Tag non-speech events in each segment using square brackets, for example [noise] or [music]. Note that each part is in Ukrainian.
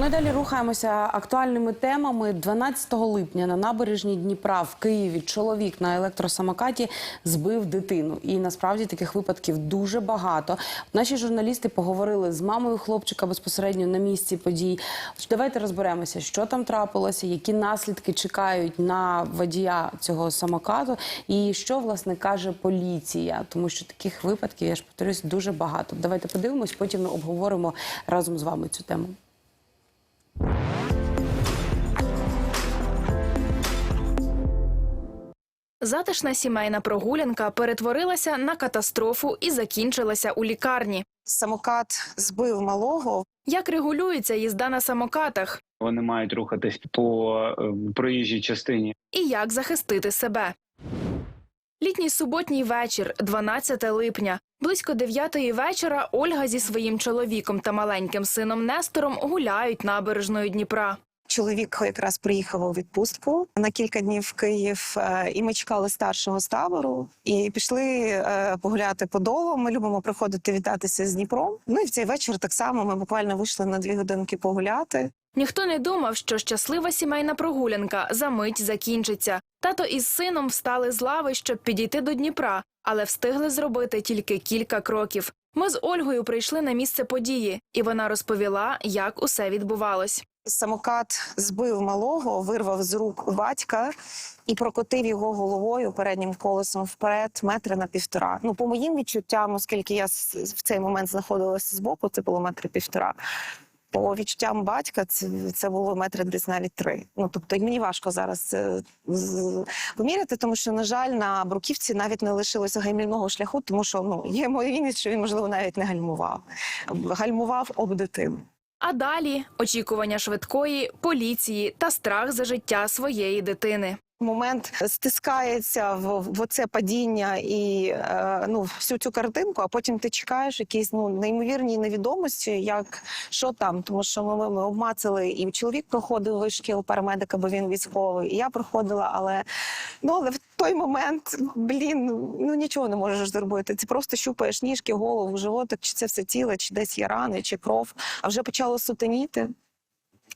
Ну і далі рухаємося актуальними темами. 12 липня на набережній Дніпра в Києві чоловік на електросамокаті збив дитину. І насправді таких випадків дуже багато. Наші журналісти поговорили з мамою хлопчика безпосередньо на місці подій. Давайте розберемося, що там трапилося, які наслідки чекають на водія цього самокату, і що власне каже поліція, тому що таких випадків я ж повторюсь дуже багато. Давайте подивимось, потім обговоримо разом з вами цю тему. Затишна сімейна прогулянка перетворилася на катастрофу і закінчилася у лікарні. Самокат збив малого. Як регулюється їзда на самокатах, Вони мають рухатись по е, проїжджій частині. і як захистити себе? Літній суботній вечір, 12 липня. Близько 9 вечора Ольга зі своїм чоловіком та маленьким сином Нестором гуляють набережною Дніпра. Чоловік якраз приїхав у відпустку на кілька днів в Київ, е, і ми чекали старшого з табору і пішли е, погуляти по долу. Ми любимо приходити вітатися з Дніпром. Ну і в цей вечір так само ми буквально вийшли на дві годинки погуляти. Ніхто не думав, що щаслива сімейна прогулянка за мить закінчиться. Тато із сином встали з лави, щоб підійти до Дніпра, але встигли зробити тільки кілька кроків. Ми з Ольгою прийшли на місце події, і вона розповіла, як усе відбувалось. Самокат збив малого, вирвав з рук батька і прокотив його головою переднім колесом вперед метри на півтора. Ну, по моїм відчуттям, оскільки я в цей момент знаходилася збоку, це було метри півтора. По відчуттям батька це, це було метри десь навіть три. Ну тобто мені важко зараз це поміряти, тому що, на жаль, на бруківці навіть не лишилося гальмівного шляху, тому що ну є ймовірність, що він можливо навіть не гальмував. Гальмував об дитину. А далі очікування швидкої, поліції та страх за життя своєї дитини. Момент стискається в, в оце падіння і е, ну всю цю картинку, а потім ти чекаєш якісь ну неймовірні невідомості, як що там, тому що ми, ми обмацали, і чоловік проходив вишкіл парамедика, бо він військовий, і я проходила, але ну але в той момент, блін, ну нічого не можеш зробити. Ти просто щупаєш ніжки, голову, животик, чи це все тіло, чи десь є рани, чи кров. А вже почало сутеніти.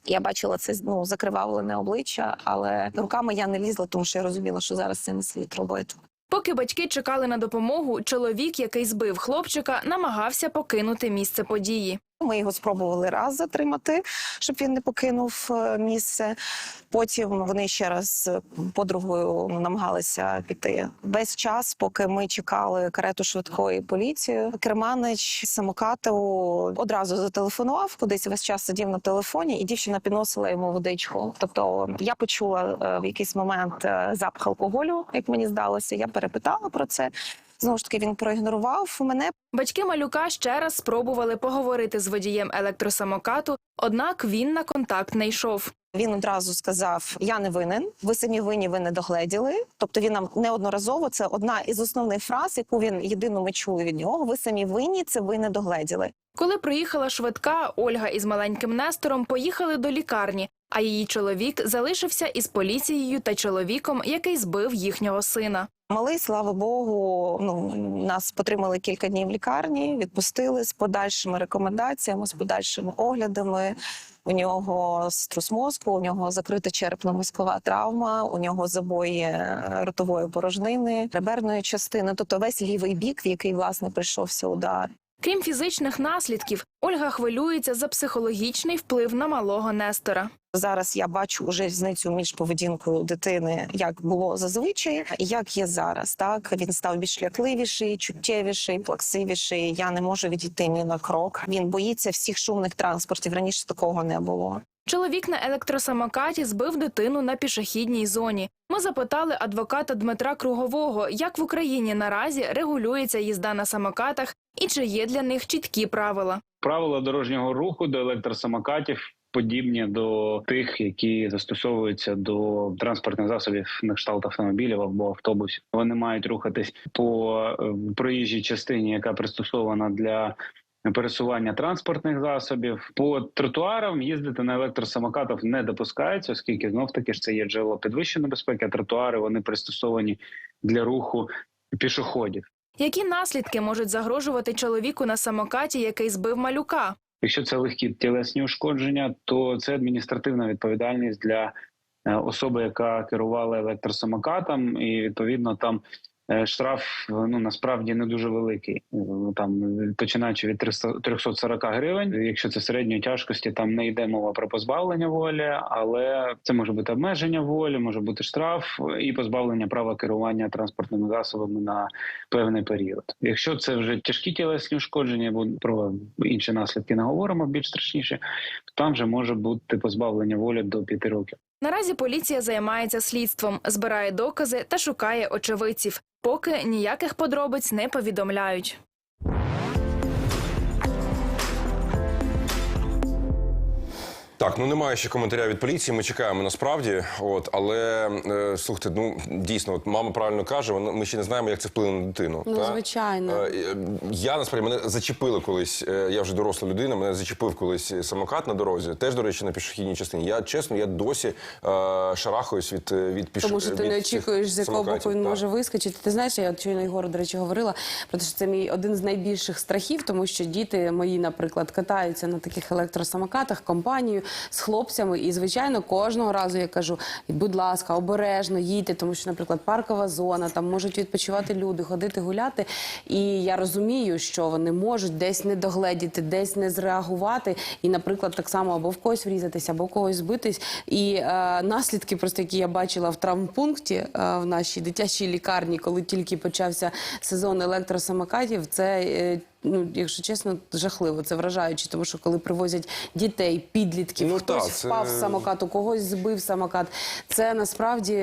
Я бачила це ну, закривавлене обличчя, але руками я не лізла, тому що я розуміла, що зараз це не слід робити. Поки батьки чекали на допомогу, чоловік, який збив хлопчика, намагався покинути місце події. Ми його спробували раз затримати, щоб він не покинув е, місце. Потім вони ще раз подругою намагалися піти. Весь час, поки ми чекали карету швидкої поліції, керманич самокату одразу зателефонував, кудись весь час сидів на телефоні, і дівчина підносила йому водичку. Тобто я почула е, в якийсь момент е, запах алкоголю, як мені здалося. Я перепитала про це. Знову ж таки, він проігнорував мене. Батьки малюка ще раз спробували поговорити з водієм електросамокату, однак він на контакт не йшов. Він одразу сказав: Я не винен, ви самі винні, ви не догледіли. Тобто він нам неодноразово це одна із основних фраз, яку він єдину ми чули від нього. Ви самі винні, це ви не догледіли. Коли приїхала швидка, Ольга із маленьким Нестором поїхали до лікарні, а її чоловік залишився із поліцією та чоловіком, який збив їхнього сина. Малий, слава Богу, ну нас потримали кілька днів в лікарні, відпустили з подальшими рекомендаціями, з подальшими оглядами. У нього струс мозку, у нього закрита черепно-мозкова травма, у нього забої е, ротової порожнини, реберної частини, тобто весь лівий бік, в який власне прийшовся удар. Крім фізичних наслідків, Ольга хвилюється за психологічний вплив на малого Нестора. Зараз я бачу вже різницю між поведінкою дитини, як було зазвичай, і як є зараз. Так він став більш лякливіший, чуттєвіший, плаксивіший. Я не можу відійти ні на крок. Він боїться всіх шумних транспортів. Раніше такого не було. Чоловік на електросамокаті збив дитину на пішохідній зоні. Ми запитали адвоката Дмитра Кругового, як в Україні наразі регулюється їзда на самокатах і чи є для них чіткі правила. Правила дорожнього руху до електросамокатів подібні до тих, які застосовуються до транспортних засобів на кшталт автомобілів або автобусів. Вони мають рухатись по е, проїжджій частині, яка пристосована для. Пересування транспортних засобів по тротуарам їздити на електросамокатах не допускається, оскільки знов таки ж це є джерело підвищеної безпеки. а Тротуари вони пристосовані для руху пішоходів. Які наслідки можуть загрожувати чоловіку на самокаті, який збив малюка? Якщо це легкі тілесні ушкодження, то це адміністративна відповідальність для е, особи, яка керувала електросамокатом, і відповідно там. Е, Штраф ну насправді не дуже великий. Е, Там починаючи від 300 340 гривень. Якщо це середньої тяжкості, там не йде мова про позбавлення волі, але це може бути обмеження волі, може бути штраф і позбавлення права керування транспортними засобами на певний період. Якщо це вже тяжкі тілесні ушкодження, бо про інші наслідки не говоримо більш страшніше, там вже може бути позбавлення волі до 5 років. Наразі поліція займається слідством, збирає докази та шукає очевидців. Поки ніяких подробиць не повідомляють. Так, ну немає ще коментаря від поліції. Ми чекаємо насправді. От, але е, слухайте, ну дійсно, от мама правильно каже, вона ми ще не знаємо, як це вплине на дитину. Ну, та? звичайно. Е, е, Я насправді мене зачепили колись. е, Я вже доросла людина. Мене зачепив колись самокат на дорозі. Теж, до речі, на пішохідній частині. Я чесно, я досі е, шарахаюсь від е, від піш... Тому що ти від не цих очікуєш, з якого боку він так. може вискочити. Ти знаєш, я от щойно Єгору, до речі, говорила про те, що це мій один з найбільших страхів, тому що діти мої, наприклад, катаються на таких електросамокатах компанією з хлопцями. І, звичайно, кожного разу я кажу: будь ласка, обережно їдьте, тому що, наприклад, паркова зона, там можуть відпочивати люди, ходити гуляти. І я розумію, що вони можуть десь не догледіти, десь не зреагувати, і, наприклад, так само або в когось врізатися, або в когось збитись. І е, наслідки, просто які я бачила в травмпункті е, в нашій дитячій лікарні, коли тільки почався сезон електросамокатів, це. е, Ну, якщо чесно, жахливо, це вражаюче, тому що коли привозять дітей, підлітків, Ну, хтось так, це- впав з самокату, когось збив самокат. Це насправді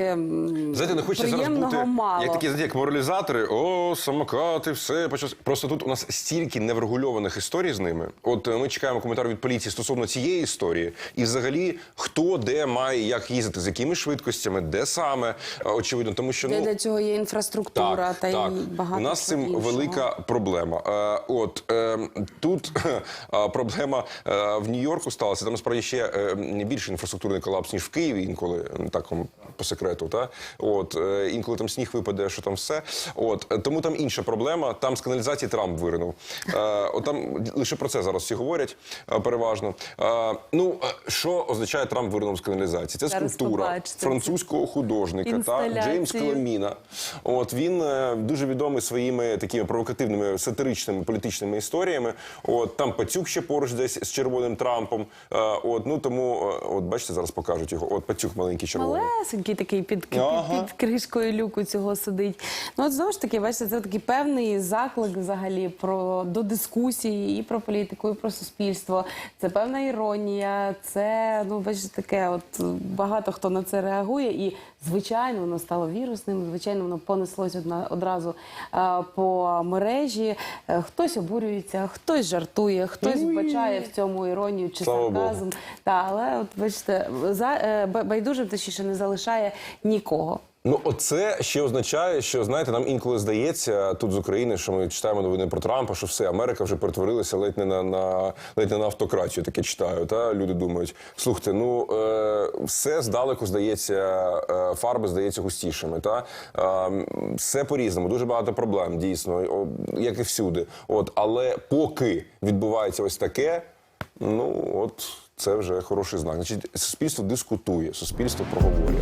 Знаєте, не хочеться зараз приємного бути мало. як такі знаєте, як моралізатори. О, самокати, все почалось. Просто тут у нас стільки неврегульованих історій з ними. От е, ми чекаємо коментар від поліції стосовно цієї історії, і взагалі хто де має як їздити, з якими швидкостями, де саме е, очевидно, тому що Де ну для цього є інфраструктура та так. й багато У нас з цим іншого. велика проблема. От е, тут [laughs] е, проблема е, в Нью-Йорку сталася. Там насправді ще е, більше інфраструктурний колапс, ніж в Києві інколи так по секрету. Та от е, інколи там сніг випаде, що там все. От тому там інша проблема. Там з каналізації Трамп виринув. Е, от там лише про це зараз всі говорять е, переважно. Е, ну що означає Трамп виринув з каналізації? Це скульптура французького художника та Джеймс Інсталяції. От він е, дуже відомий своїми такими провокативними сатиричними політичними історіями. От там пацюк ще поруч десь з червоним Трампом. Е, от ну тому, е, от бачите, зараз покажуть його. От пацюк маленький червоний. Малесенький такий під, під, Ага. під кришкою люку цього сидить. Ну от знову ж таки, бачите, це такий певний заклик взагалі про до дискусії і про політику, і про суспільство. Це певна іронія. Це ну бачите, таке. От багато хто на це реагує, і звичайно воно стало вірусним. Звичайно, воно понеслось одна одразу е, по мережі. Е, хтось обурюється, хтось жартує, хтось вбачає в цьому іронію чи Слава Богу. сарказм. Та, але от бачите, за е, байдужим точніше не залишає нікого. Ну, оце ще означає, що знаєте, нам інколи здається тут з України, що ми читаємо новини про Трампа, що все Америка вже перетворилася ледь не на, на ледь не на автократію. Таке читаю. Та люди думають, слухайте, ну е, все здалеку здається, е, фарби здається густішими. Та е, все по різному, дуже багато проблем, дійсно, як і всюди. От, але поки відбувається ось таке, ну от це вже хороший знак. Значить, суспільство дискутує, суспільство проговорює.